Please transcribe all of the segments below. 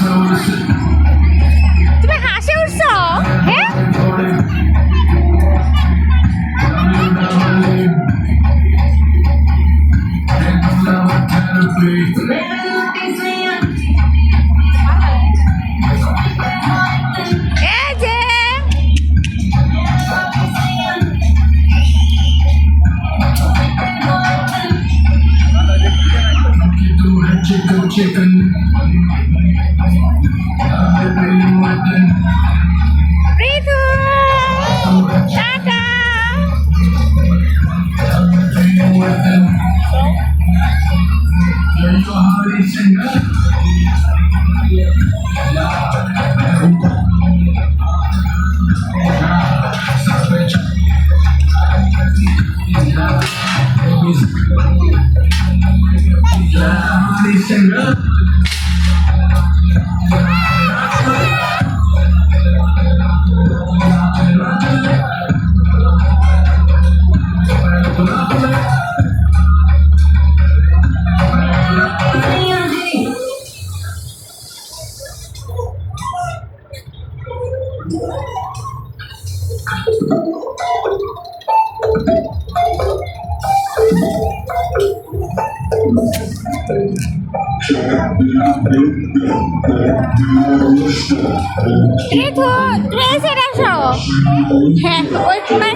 service. Listen up. in Pritu তুমি এসে আসো হ্যাঁ ওই কোনায়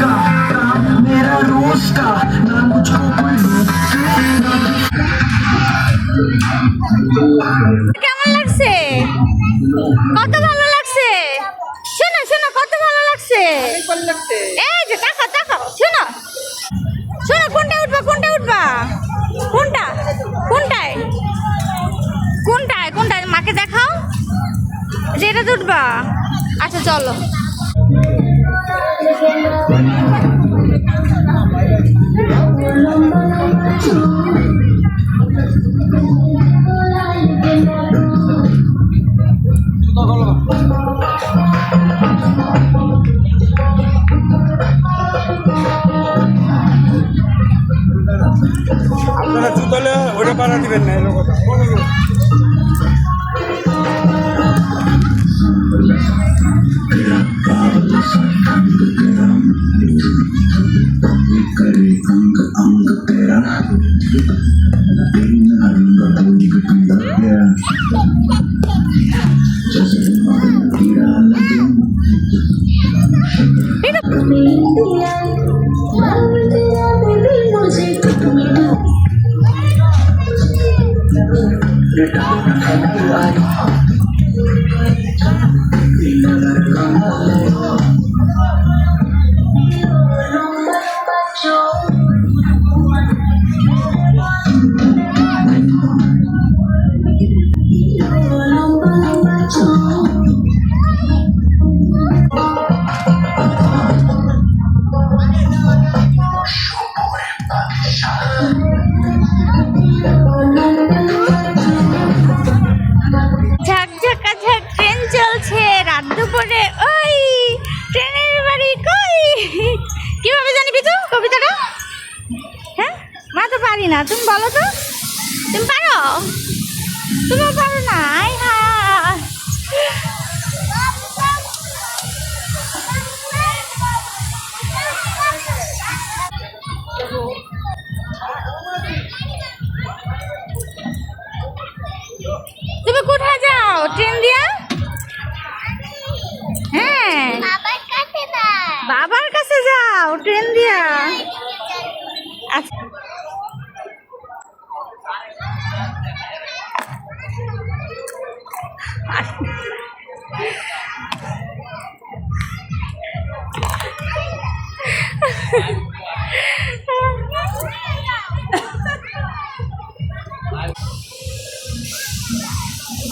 का काम मेरा रोज का ना मुझको कोई रोके ना কেমন লাগছে কত ভালো লাগছে শোনো শোনো কত ভালো লাগছে এই যে তাকাও তাকাও শোনো শোনো কোনটা উঠবা কোনটা উঠবা কোনটা কোনটায় কোনটায় কোনটায় মাকে দেখাও যে এটাতে উঠবা আচ্ছা চলো আপনারা জুতলে ওটা পাড়া দিবেন না এরকম বলো তো? তুমি পারো? তুমি পারো না?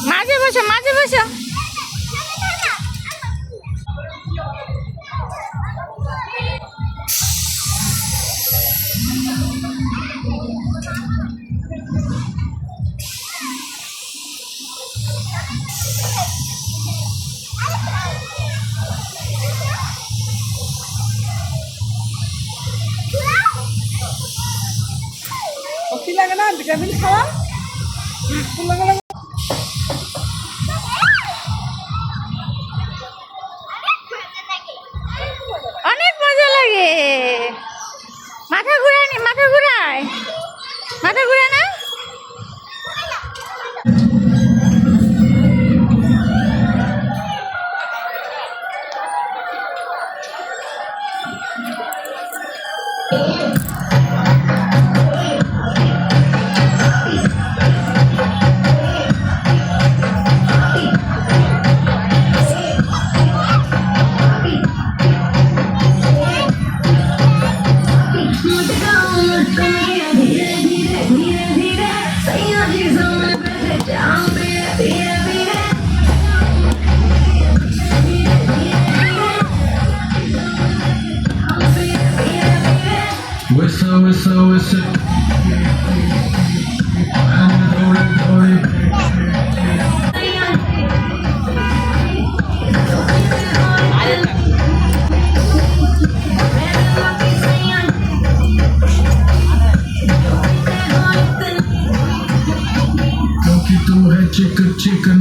মাঝে বসো মাঝে বসো। লাগে না ভিটামিন খাওয়া ফুল লাগে Whistle, whistle, whistle. And chicken, chicken.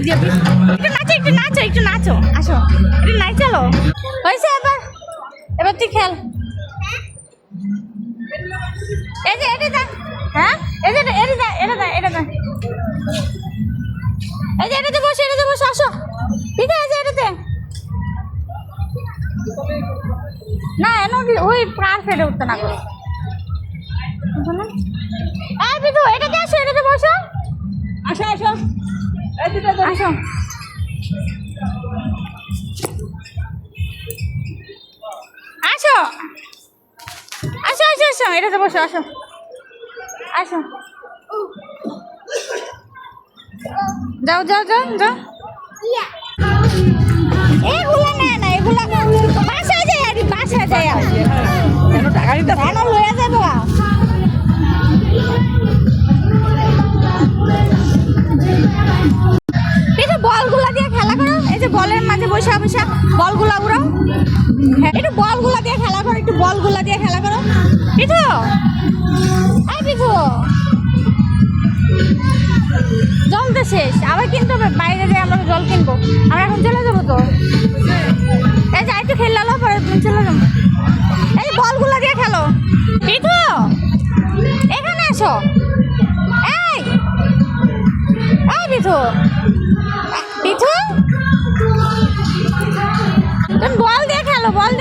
একটু নাচো একটু নাচো একটু নাচো। আসো। একটু নাই চলো হয়েছে এবার। এবার তুই খেল। এই এটা দা হ্যাঁ? এই যে, এটা দা এটা দা এটা দা এই এটাতে বসে এটাতে বসে, আসো। এই যে এটাতে। না, এন ওই পার ফেলে উঠতে না করো। এই এটাতে আসো, এটাতে বসো। আসো আসো। আসো আসো। আসো আসো আসো। এটাতে বসো আসো। আসো। যাও যাও যাও যাও। এগুলা না না এগুলা বাসায় যায় আর কি, বাসায় যায় আর টাকা দিতে বসে বলগুলা উড়াও। হ্যাঁ একটু বলগুলা দিয়ে খেলা করো, একটু বলগুলা দিয়ে খেলা করো। পিঠু। এই পিঠু। জল তো শেষ, আবার কিনতে হবে, বাইরে দিয়ে আমরা জল কিনবো। আমরা এখন চলে যাব তো? এই যে একটু খেললে আলো পরে তুমি চলে যাব। এই যে বলগুলা দিয়ে খেলো। পিঠু, এখানে আসো। এই এই পিঠু। পিঠু? lo bol